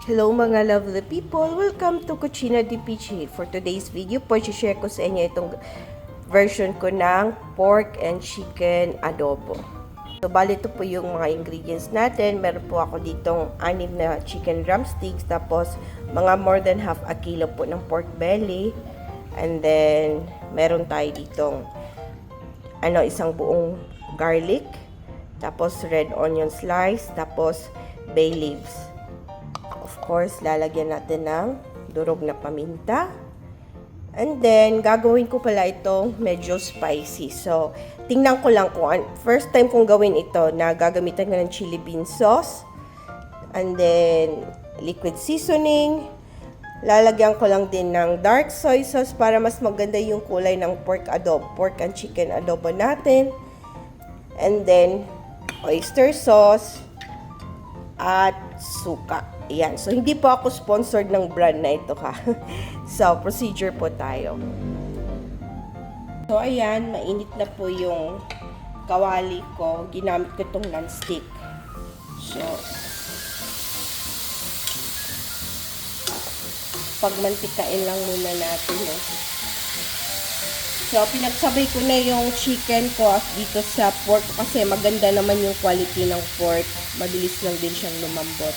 Hello mga lovely people! Welcome to Cucina di Pichi. For today's video po, share ko sa inyo itong version ko ng pork and chicken adobo. So, bali ito po yung mga ingredients natin. Meron po ako ditong anim na chicken drumsticks, tapos mga more than half a kilo po ng pork belly. And then, meron tayo ditong ano, isang buong garlic, tapos red onion slice, tapos bay leaves. Course, lalagyan natin ng durog na paminta. And then, gagawin ko pala itong medyo spicy. So, tingnan ko lang kung first time kong gawin ito na gagamitan ko ng chili bean sauce. And then, liquid seasoning. Lalagyan ko lang din ng dark soy sauce para mas maganda yung kulay ng pork adobo, pork and chicken adobo natin. And then, oyster sauce at suka. Ayan. So, hindi po ako sponsored ng brand na ito ha. so, procedure po tayo. So, ayan. Mainit na po yung kawali ko. Ginamit ko itong non-stick. So, pagmantikain lang muna natin. Eh. So, pinagsabay ko na yung chicken ko dito sa pork kasi maganda naman yung quality ng pork. Mabilis lang din siyang lumambot.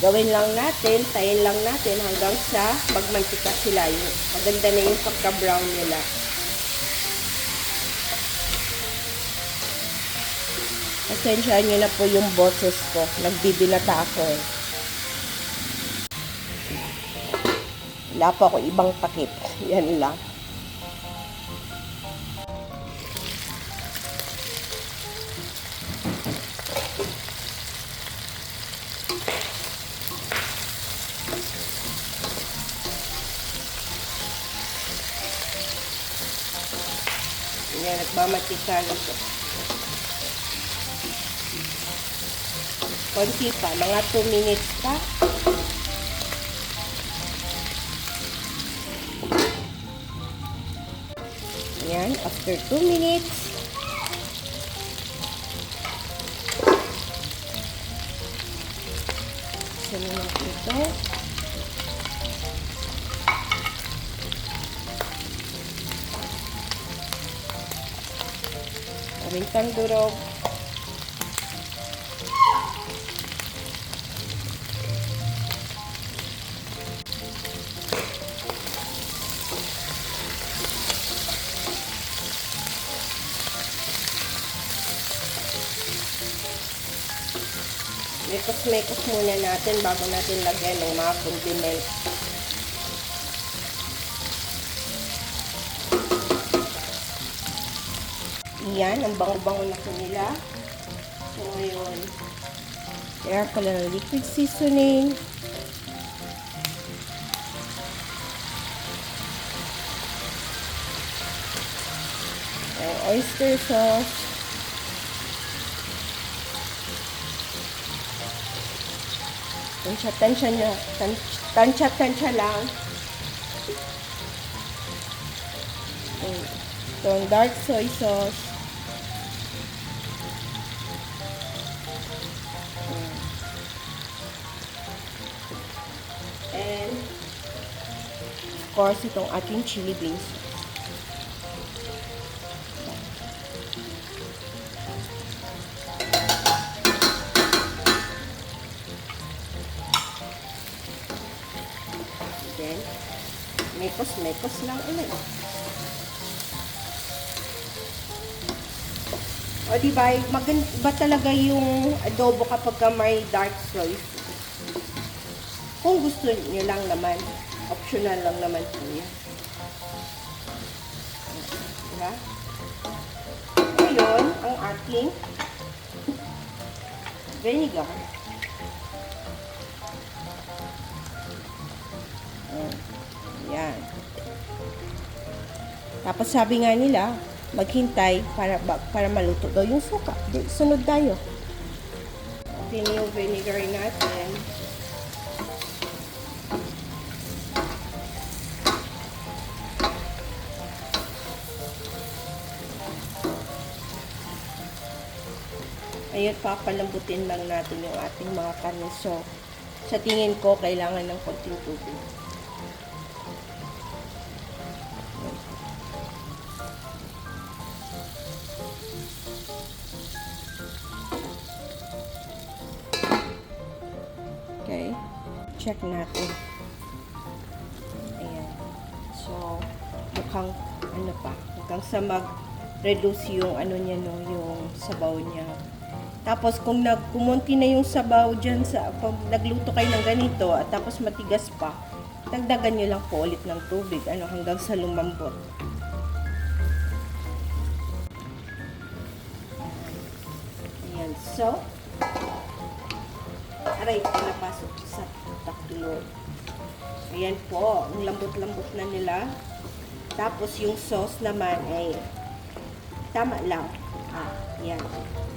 Gawin lang natin, tayin lang natin hanggang sa magmantika sila. Yung, maganda na yung pagka-brown nila. Pasensyahan nyo na po yung boses ko. Nagbibinata ako eh. Wala pa ako ibang takip. Yan lang. Na po. Konti pa, mga 2 minutes pa. Yan, after 2 minutes. Sunod natin ito. Pamintang durog. Mekos-mekos muna natin bago natin lagyan ng mga condiment. Yan, ang bango-bango na po nila. So, ngayon, kaya pala ng liquid seasoning. Ang oyster sauce. Tansya-tansya. Tan- Tansya-tansya lang. Ito ang dark soy sauce. And, of course, itong ating chili beans. Then, mekos-mekos lang ulit. O, di ba? Maganda ba talaga yung adobo kapag ka may dark soy? Kung gusto niyo lang naman, optional lang naman po yan. Diba? Ngayon, ang ating vinegar. Ayan. Yan. Tapos sabi nga nila, maghintay para para maluto daw yung suka. Sunod tayo. Okay yung vinegar natin. Ngayon, papalambutin lang natin yung ating mga karne. So, sa tingin ko, kailangan ng konting tubig. Okay. Check natin. Ayan. So, mukhang ano pa, mukhang sa mag-reduce yung ano niya no, yung sabaw niya. Tapos kung nagkumunti na yung sabaw dyan sa, pag nagluto kayo ng ganito at tapos matigas pa, dagdagan nyo lang po ulit ng tubig, ano, hanggang sa lumambot. Ayan, so, aray, pinapasok sa taklo. Ayan po, ang lambot-lambot na nila. Tapos yung sauce naman ay tama lang. Ah, yan.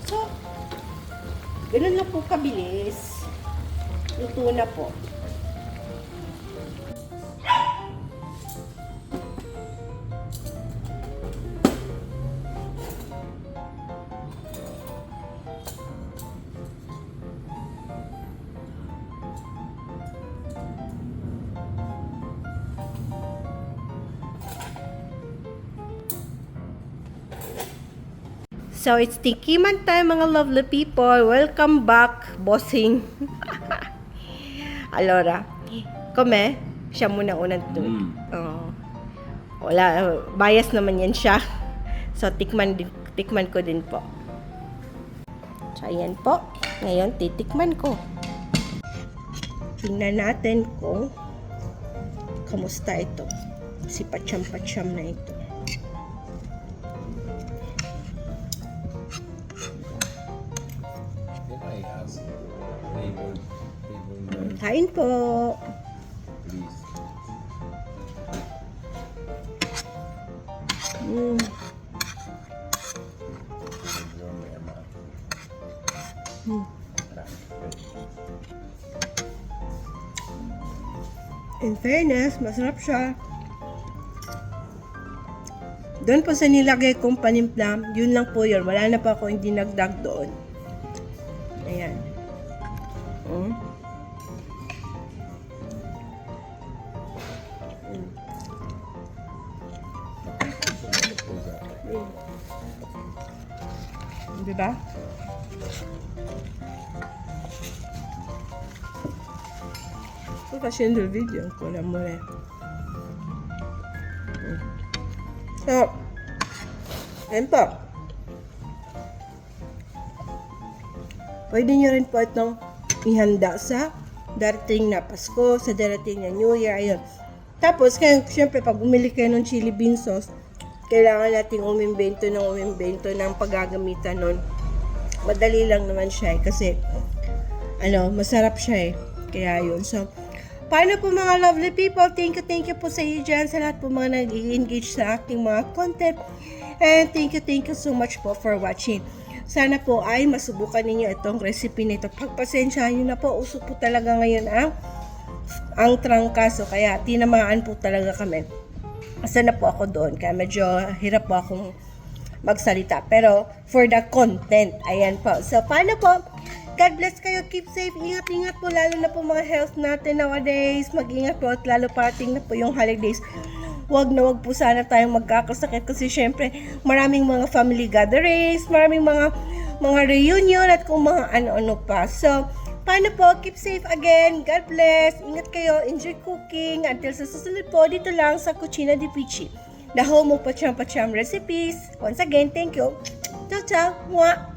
So, ganun lang po kabilis. Luto na po. So, it's tikiman time mga lovely people. Welcome back, bossing. Alora, kome, siya muna unang to. Mm. Oo. wala, bias naman yan siya. So, tikman, tikman ko din po. So, ayan po. Ngayon, titikman ko. Tingnan natin kung kamusta ito. Si Pacham-Pacham na ito. Kain po. please? Mm. Hmm. In fairness, masarap siya. Doon po sa nilagay kong panimpla, yun lang po yun. Wala na pa ako hindi nagdag doon. Ayan. Mm. Mm. Diba? Sto facendo il video ancora, amore. Mm. So, ayun po. Pwede nyo rin po itong ihanda sa darating na Pasko, sa darating na New Year, ayun. Tapos, kaya, syempre, pag umili kayo ng chili bean sauce, kailangan nating umimbento ng umimbento ng paggagamitan nun. Madali lang naman siya eh, kasi ano, masarap siya eh. Kaya yun. So, paano po mga lovely people? Thank you, thank you po sa iyo dyan. Sa lahat po mga nag-engage sa aking mga content. And thank you, thank you so much po for watching. Sana po ay masubukan ninyo itong recipe nito. Pagpasensyahan nyo na po, uso po talaga ngayon ang ang trangkaso. Kaya tinamaan po talaga kami. Asa na po ako doon. Kaya medyo hirap po akong magsalita. Pero for the content, ayan po. So, paano po? God bless kayo. Keep safe. Ingat-ingat po. Lalo na po mga health natin nowadays. Mag-ingat po at lalo parating na po yung holidays. Wag na wag po sana tayong magkakasakit kasi syempre maraming mga family gatherings, maraming mga mga reunion at kung mga ano-ano pa. So, paano po? Keep safe again. God bless. Ingat kayo. Enjoy cooking. Until sa susunod po, dito lang sa Cucina di Pichi. The home of Pacham Pacham recipes. Once again, thank you. Ciao, ciao. Mwah.